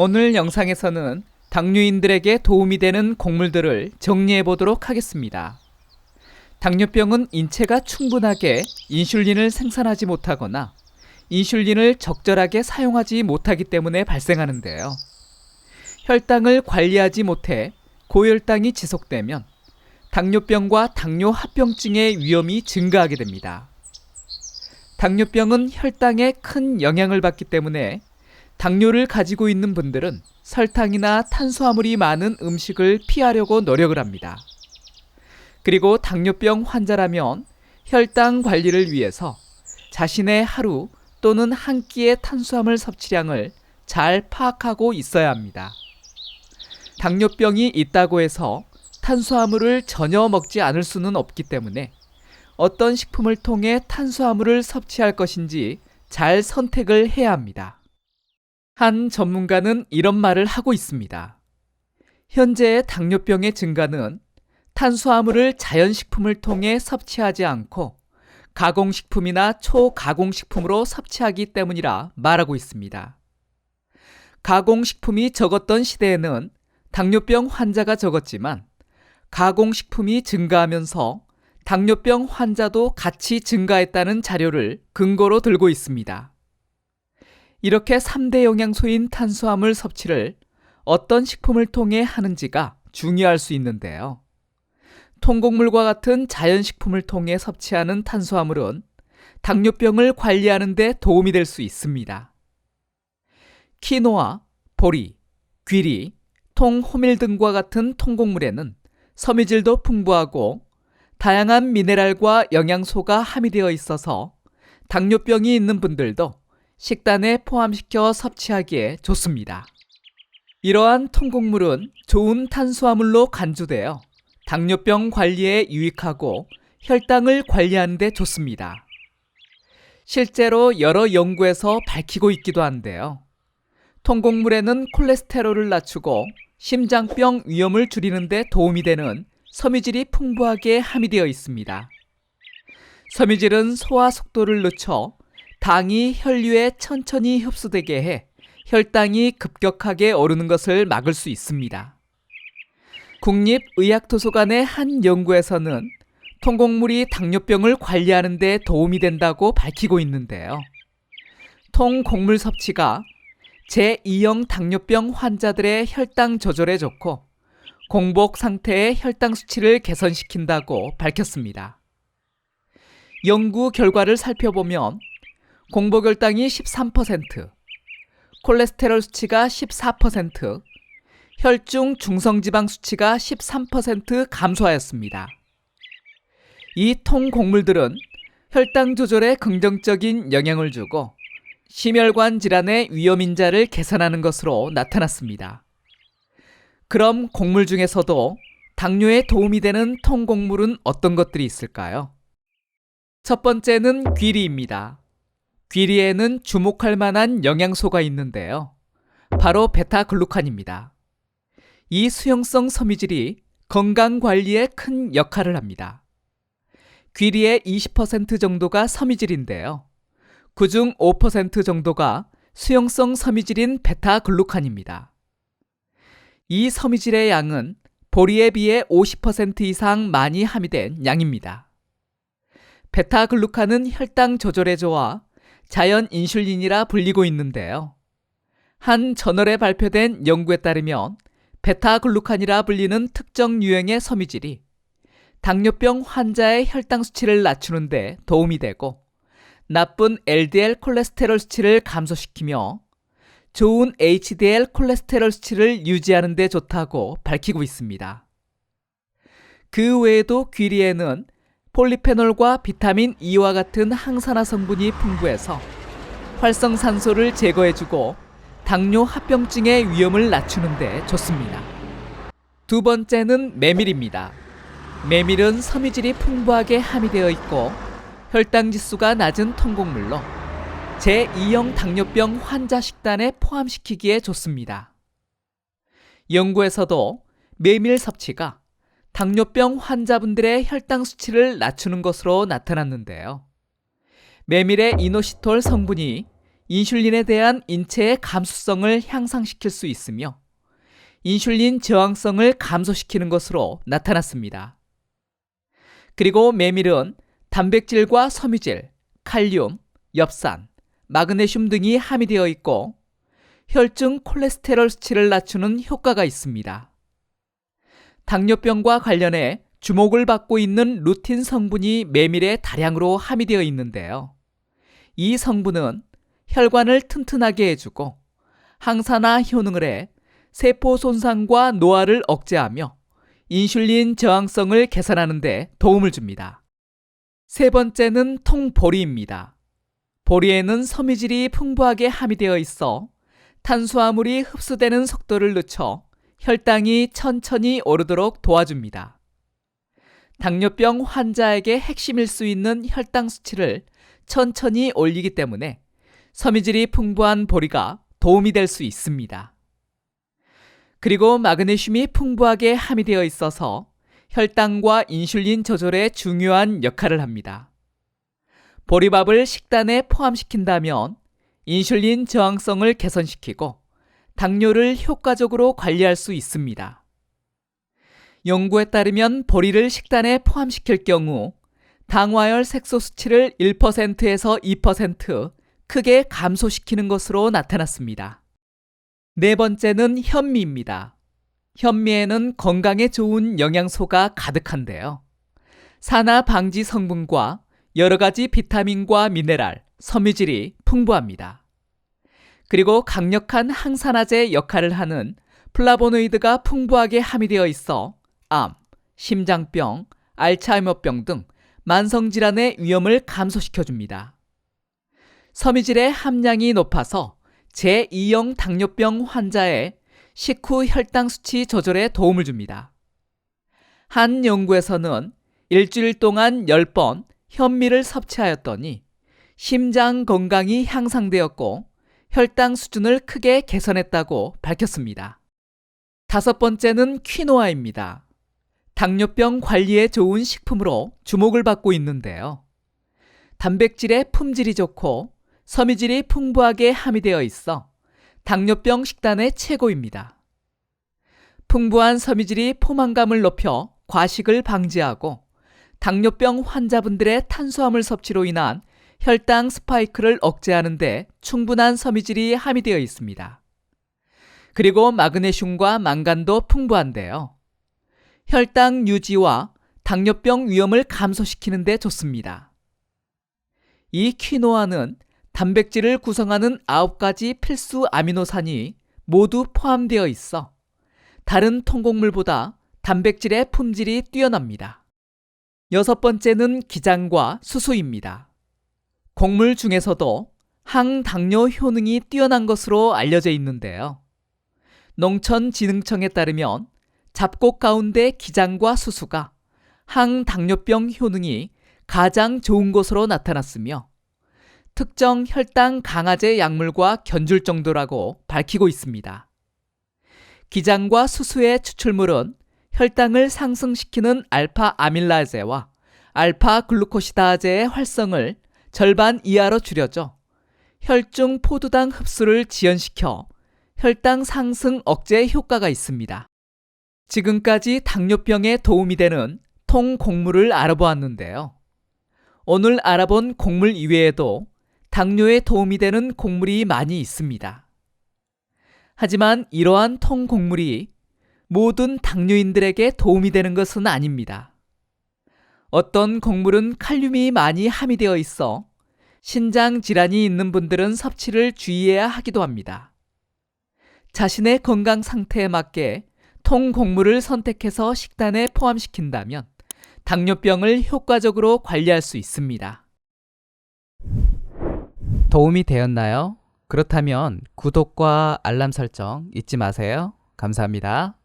오늘 영상에서는 당뇨인들에게 도움이 되는 곡물들을 정리해 보도록 하겠습니다. 당뇨병은 인체가 충분하게 인슐린을 생산하지 못하거나 인슐린을 적절하게 사용하지 못하기 때문에 발생하는데요. 혈당을 관리하지 못해 고혈당이 지속되면 당뇨병과 당뇨 합병증의 위험이 증가하게 됩니다. 당뇨병은 혈당에 큰 영향을 받기 때문에 당뇨를 가지고 있는 분들은 설탕이나 탄수화물이 많은 음식을 피하려고 노력을 합니다. 그리고 당뇨병 환자라면 혈당 관리를 위해서 자신의 하루 또는 한 끼의 탄수화물 섭취량을 잘 파악하고 있어야 합니다. 당뇨병이 있다고 해서 탄수화물을 전혀 먹지 않을 수는 없기 때문에 어떤 식품을 통해 탄수화물을 섭취할 것인지 잘 선택을 해야 합니다. 한 전문가는 이런 말을 하고 있습니다. 현재의 당뇨병의 증가는 탄수화물을 자연식품을 통해 섭취하지 않고 가공식품이나 초가공식품으로 섭취하기 때문이라 말하고 있습니다. 가공식품이 적었던 시대에는 당뇨병 환자가 적었지만 가공식품이 증가하면서 당뇨병 환자도 같이 증가했다는 자료를 근거로 들고 있습니다. 이렇게 3대 영양소인 탄수화물 섭취를 어떤 식품을 통해 하는지가 중요할 수 있는데요. 통곡물과 같은 자연식품을 통해 섭취하는 탄수화물은 당뇨병을 관리하는 데 도움이 될 수 있습니다. 키노아, 보리, 귀리, 통, 호밀 등과 같은 통곡물에는 섬유질도 풍부하고 다양한 미네랄과 영양소가 함유되어 있어서 당뇨병이 있는 분들도 식단에 포함시켜 섭취하기에 좋습니다. 이러한 통곡물은 좋은 탄수화물로 간주되어 당뇨병 관리에 유익하고 혈당을 관리하는 데 좋습니다. 실제로 여러 연구에서 밝히고 있기도 한데요. 통곡물에는 콜레스테롤을 낮추고 심장병 위험을 줄이는 데 도움이 되는 섬유질이 풍부하게 함유되어 있습니다. 섬유질은 소화 속도를 늦춰 당이 혈류에 천천히 흡수되게 해 혈당이 급격하게 오르는 것을 막을 수 있습니다. 국립의학도서관의 한 연구에서는 통곡물이 당뇨병을 관리하는 데 도움이 된다고 밝히고 있는데요. 통곡물 섭취가 제2형 당뇨병 환자들의 혈당 조절에 좋고 공복 상태의 혈당 수치를 개선시킨다고 밝혔습니다. 연구 결과를 살펴보면 공복 혈당이 13%, 콜레스테롤 수치가 14%, 혈중 중성지방 수치가 13% 감소하였습니다. 이 통곡물들은 혈당 조절에 긍정적인 영향을 주고 심혈관 질환의 위험 인자를 개선하는 것으로 나타났습니다. 그럼 곡물 중에서도 당뇨에 도움이 되는 통곡물은 어떤 것들이 있을까요? 첫 번째는 귀리입니다. 귀리에는 주목할 만한 영양소가 있는데요. 바로 베타글루칸입니다. 이 수용성 섬유질이 건강 관리에 큰 역할을 합니다. 귀리의 20% 정도가 섬유질인데요. 그중 5% 정도가 수용성 섬유질인 베타글루칸입니다. 이 섬유질의 양은 보리에 비해 50% 이상 많이 함유된 양입니다. 베타글루칸은 혈당 조절에 좋아 자연 인슐린이라 불리고 있는데요. 한 저널에 발표된 연구에 따르면 베타글루칸이라 불리는 특정 유형의 섬유질이 당뇨병 환자의 혈당 수치를 낮추는데 도움이 되고 나쁜 LDL 콜레스테롤 수치를 감소시키며 좋은 HDL 콜레스테롤 수치를 유지하는 데 좋다고 밝히고 있습니다. 그 외에도 귀리에는 폴리페놀과 비타민 E와 같은 항산화 성분이 풍부해서 활성산소를 제거해주고 당뇨 합병증의 위험을 낮추는 데 좋습니다. 두 번째는 메밀입니다. 메밀은 섬유질이 풍부하게 함유되어 있고 혈당 지수가 낮은 통곡물로 제2형 당뇨병 환자 식단에 포함시키기에 좋습니다. 연구에서도 메밀 섭취가 당뇨병 환자분들의 혈당 수치를 낮추는 것으로 나타났는데요. 메밀의 이노시톨 성분이 인슐린에 대한 인체의 감수성을 향상시킬 수 있으며 인슐린 저항성을 감소시키는 것으로 나타났습니다. 그리고 메밀은 단백질과 섬유질, 칼륨, 엽산, 마그네슘 등이 함유되어 있고 혈중 콜레스테롤 수치를 낮추는 효과가 있습니다. 당뇨병과 관련해 주목을 받고 있는 루틴 성분이 메밀에 다량으로 함유되어 있는데요. 이 성분은 혈관을 튼튼하게 해주고 항산화 효능을 해 세포 손상과 노화를 억제하며 인슐린 저항성을 개선하는 데 도움을 줍니다. 세 번째는 통보리입니다. 보리에는 섬유질이 풍부하게 함유되어 있어 탄수화물이 흡수되는 속도를 늦춰 혈당이 천천히 오르도록 도와줍니다. 당뇨병 환자에게 핵심일 수 있는 혈당 수치를 천천히 올리기 때문에 섬유질이 풍부한 보리가 도움이 될 수 있습니다. 그리고 마그네슘이 풍부하게 함유되어 있어서 혈당과 인슐린 조절에 중요한 역할을 합니다. 보리밥을 식단에 포함시킨다면 인슐린 저항성을 개선시키고 당뇨를 효과적으로 관리할 수 있습니다. 연구에 따르면 보리를 식단에 포함시킬 경우 당화열 색소 수치를 1%에서 2% 크게 감소시키는 것으로 나타났습니다. 네 번째는 현미입니다. 현미에는 건강에 좋은 영양소가 가득한데요. 산화 방지 성분과 여러 가지 비타민과 미네랄, 섬유질이 풍부합니다. 그리고 강력한 항산화제 역할을 하는 플라보노이드가 풍부하게 함유되어 있어 암, 심장병, 알츠하이머병 등 만성질환의 위험을 감소시켜줍니다. 섬유질의 함량이 높아서 제2형 당뇨병 환자의 식후 혈당 수치 조절에 도움을 줍니다. 한 연구에서는 일주일 동안 10번 현미를 섭취하였더니 심장 건강이 향상되었고 혈당 수준을 크게 개선했다고 밝혔습니다. 다섯 번째는 퀴노아입니다. 당뇨병 관리에 좋은 식품으로 주목을 받고 있는데요. 단백질의 품질이 좋고 섬유질이 풍부하게 함유되어 있어 당뇨병 식단의 최고입니다. 풍부한 섬유질이 포만감을 높여 과식을 방지하고 당뇨병 환자분들의 탄수화물 섭취로 인한 혈당 스파이크를 억제하는데 충분한 섬유질이 함유되어 있습니다. 그리고 마그네슘과 망간도 풍부한데요. 혈당 유지와 당뇨병 위험을 감소시키는 데 좋습니다. 이 퀴노아는 단백질을 구성하는 9가지 필수 아미노산이 모두 포함되어 있어 다른 통곡물보다 단백질의 품질이 뛰어납니다. 여섯 번째는 기장과 수수입니다. 곡물 중에서도 항당뇨 효능이 뛰어난 것으로 알려져 있는데요. 농촌진흥청에 따르면 잡곡 가운데 기장과 수수가 항당뇨병 효능이 가장 좋은 것으로 나타났으며 특정 혈당 강화제 약물과 견줄 정도라고 밝히고 있습니다. 기장과 수수의 추출물은 혈당을 상승시키는 알파 아밀라제와 알파 글루코시다제의 활성을 절반 이하로 줄여줘 혈중 포도당 흡수를 지연시켜 혈당 상승 억제 효과가 있습니다. 지금까지 당뇨병에 도움이 되는 통 곡물을 알아보았는데요. 오늘 알아본 곡물 이외에도 당뇨에 도움이 되는 곡물이 많이 있습니다. 하지만 이러한 통 곡물이 모든 당뇨인들에게 도움이 되는 것은 아닙니다. 어떤 곡물은 칼륨이 많이 함유되어 있어 신장 질환이 있는 분들은 섭취를 주의해야 하기도 합니다. 자신의 건강 상태에 맞게 통 곡물을 선택해서 식단에 포함시킨다면 당뇨병을 효과적으로 관리할 수 있습니다. 도움이 되었나요? 그렇다면 구독과 알람 설정 잊지 마세요. 감사합니다.